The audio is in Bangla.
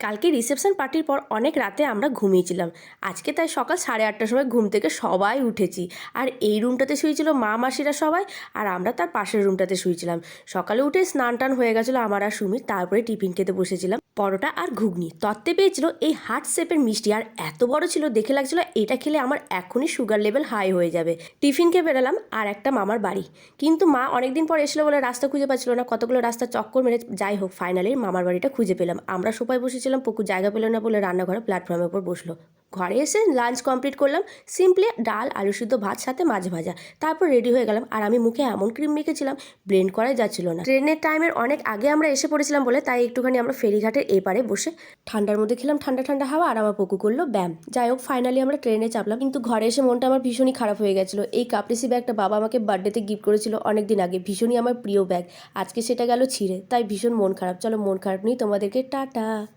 কালকে রিসেপশন পার্টির পর অনেক রাতে আমরা ঘুমিয়েছিলাম। আজকে তাই সকাল সাড়ে আটটার সময় ঘুম থেকে সবাই উঠেছি। আর এই রুমটাতে শুয়েছিল মা, মাসিরা সবাই, আর আমরা তার পাশের রুমটাতে শুয়েছিলাম। সকালে উঠে স্নান টান হয়ে গেছিল আমার আর সুমির তারপরে টিফিন খেতে বসেছিলাম। পরোটা আর ঘুগনি। তত্ত্বে পেয়েছিল এই হার্ট শেপের মিষ্টি। আর এত বড় ছিল, দেখে লাগছিল এটা খেলে আমার এখনই সুগার লেভেল হাই হয়ে যাবে। টিফিন খেয়ে বেরালাম আর একটা মামার বাড়ি। কিন্তু মা অনেকদিন পর এসলো বলে রাস্তা খুঁজে পাচ্ছিল না, কতগুলো রাস্তা চক্কর মেরে যাই হোক ফাইনালি মামার বাড়িটা খুঁজে পেলাম। আমরা সবাই বসেছিলাম, পুকুর জায়গা পেল না বলে রান্নাঘরে প্ল্যাটফর্মের উপর বসল। ঘরে এসে লাঞ্চ কমপ্লিট করলাম। সিম্পলি ডাল, আলু সিদ্ধ, ভাত, সাথে মাছ ভাজা। তারপর রেডি হয়ে গেলাম। আর আমি মুখে এমন ক্রিম মেখেছিলাম ব্লেন্ড করাই যাচ্ছিল না। ট্রেনের টাইমের অনেক আগে আমরা এসে পড়েছিলাম বলে, তাই একটুখানি আমরা ফেরিঘাটের এপারে বসে ঠান্ডার মধ্যে খেলাম। ঠান্ডা ঠান্ডা হাওয়া আর আমার পুকু করল ব্যায়াম। যাই হোক ফাইনালি আমরা ট্রেনে চাপলাম। কিন্তু ঘরে এসে মনটা আমার ভীষণই খারাপ হয়ে গেছিল। এই কাপড়িসি ব্যাগটা বাবা আমাকে বার্থডেতে গিফট করেছিল অনেক দিন আগে। ভীষণই আমার প্রিয় ব্যাগ আজকে সেটা গেল ছিঁড়ে, তাই ভীষণ মন খারাপ। চলো মন খারাপ নিয়ে তোমাদেরকে। টাটা।